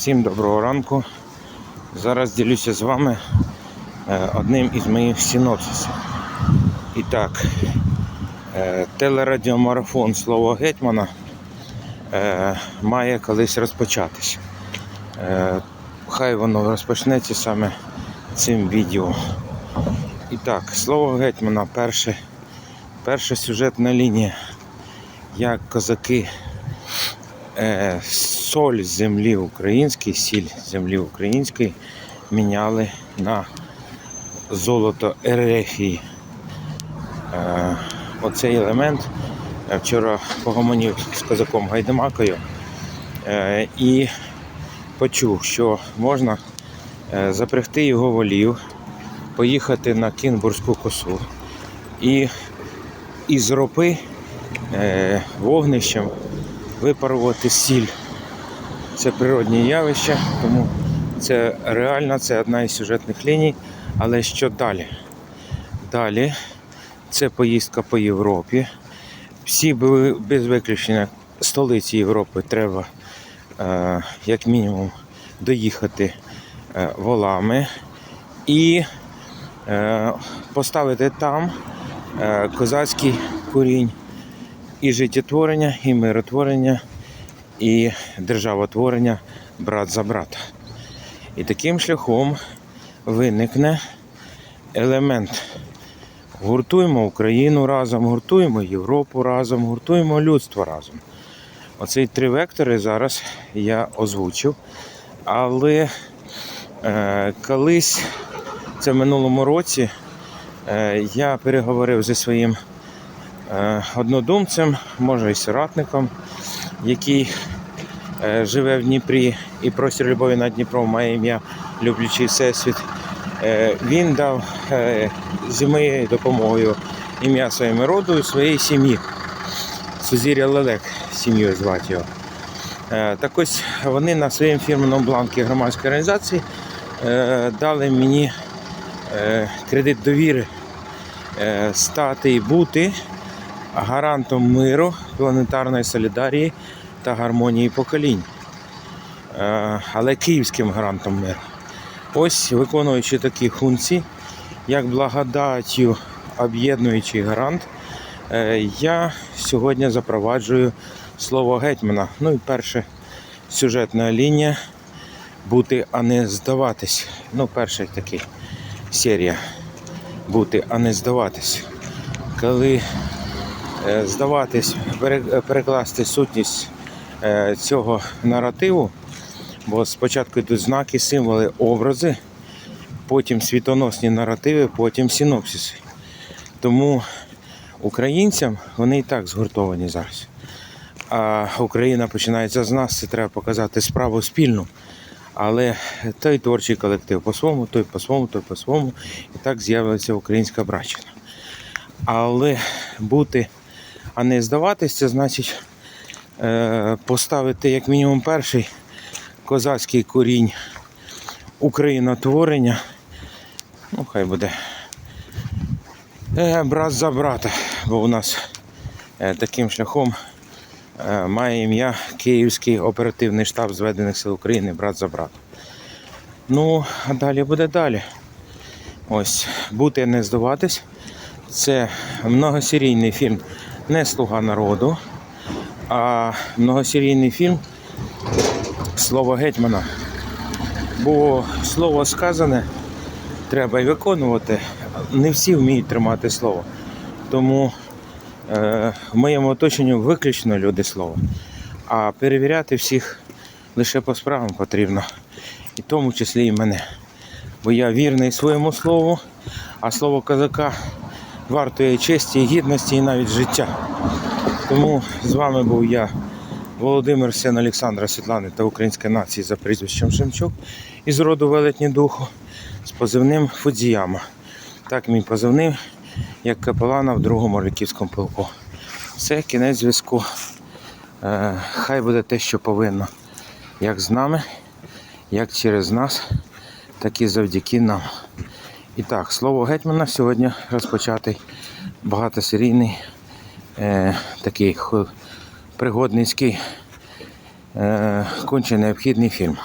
Всім доброго ранку. Зараз ділюся з вами е, одним із моїх синопсисів. І так, е, телерадіомарафон Слово Гетьмана е, має колись розпочатись. Е, Хай воно розпочнеться саме цим відео. І так, слово Гетьмана, перше, перша сюжетна лінія. Як козаки соль землі української, сіль землі української міняли на золото Ерефії. Е, оцей елемент е, вчора погомонів з козаком Гайдамакою е, і почув, що можна запрягти його волів, поїхати на Кінбурзьку косу і із ропи вогнищем випарувати сіль. Це природні явища, тому це реально, це одна із сюжетних ліній. Але що далі? Далі це поїздка по Європі. Всі без виключення столиці Європи треба е, як мінімум доїхати е, волами і е, поставити там козацький курінь і життєтворення, і миротворення, і державотворення брат за брата. І таким шляхом виникне елемент. Гуртуємо Україну разом, гуртуємо Європу разом, гуртуємо людство разом. Оці три вектори зараз я озвучив. Але е, колись, це в минулому році, е, я переговорив зі своїм е, однодумцем, може і соратником, який е, живе в Дніпрі і простір любові над Дніпром має ім'я Люблячий Всесвіт. Е, Він дав е, моєю допомогою ім'я своєму роду і своєї сім'ї. Сузір'я Лелек, сім'єю звати його. Так ось вони на своєму фірменному бланку громадської організації дали мені кредит довіри стати і бути гарантом миру, планетарної солідарії та гармонії поколінь. Е, Але київським гарантом миру. Ось виконуючи такі функції, як благодаттю об'єднуючий гарант, е, я сьогодні запроваджую слово гетьмана. Ну і перша сюжетна лінія бути, а не здаватись. Ну, перша такий серія бути, а не здаватись. Коли здаватись, перекласти сутність е, цього наративу, бо спочатку йдуть знаки, символи, образи, потім світоносні наративи, потім синопсиси. Тому українцям вони і так згуртовані зараз. А Україна починається з нас, це треба показати справу спільну. Але той творчий колектив по-своєму, той по-своєму, той по-своєму. І так з'явиться українська брачина. Але бути, а не здаватись, це значить е, поставити як мінімум перший козацький корінь українотворення. Ну, хай буде е, брат за брата, бо у нас е, таким шляхом має ім'я Київський оперативний штаб Зведених сил України, брат за брата. Ну, а далі буде далі. Ось, бути не здаватись. Це многосерійний фільм не Слуга народу, а многосерійний фільм Слово гетьмана. Бо слово сказане треба й виконувати. Не всі вміють тримати слово. Тому е, в моєму оточенні виключно люди слова. А перевіряти всіх лише по справам потрібно. І в тому числі і мене. Бо я вірний своєму слову, а слово козака вартує честі, гідності і навіть життя. Тому з вами був я, Володимир, син Олександра Світлани та української нації за прізвищем Шемчук із роду велетні духу з позивним Фудзіяма. Так мій позивний, як капелана в другому моряківському полку. Все, кінець зв'язку. Е, хай буде те, що повинно. Як з нами, як через нас, так і завдяки нам. І так, слово гетьмана сьогодні розпочатий багатосерійний е, такий пригодницький е, конче необхідний фільм.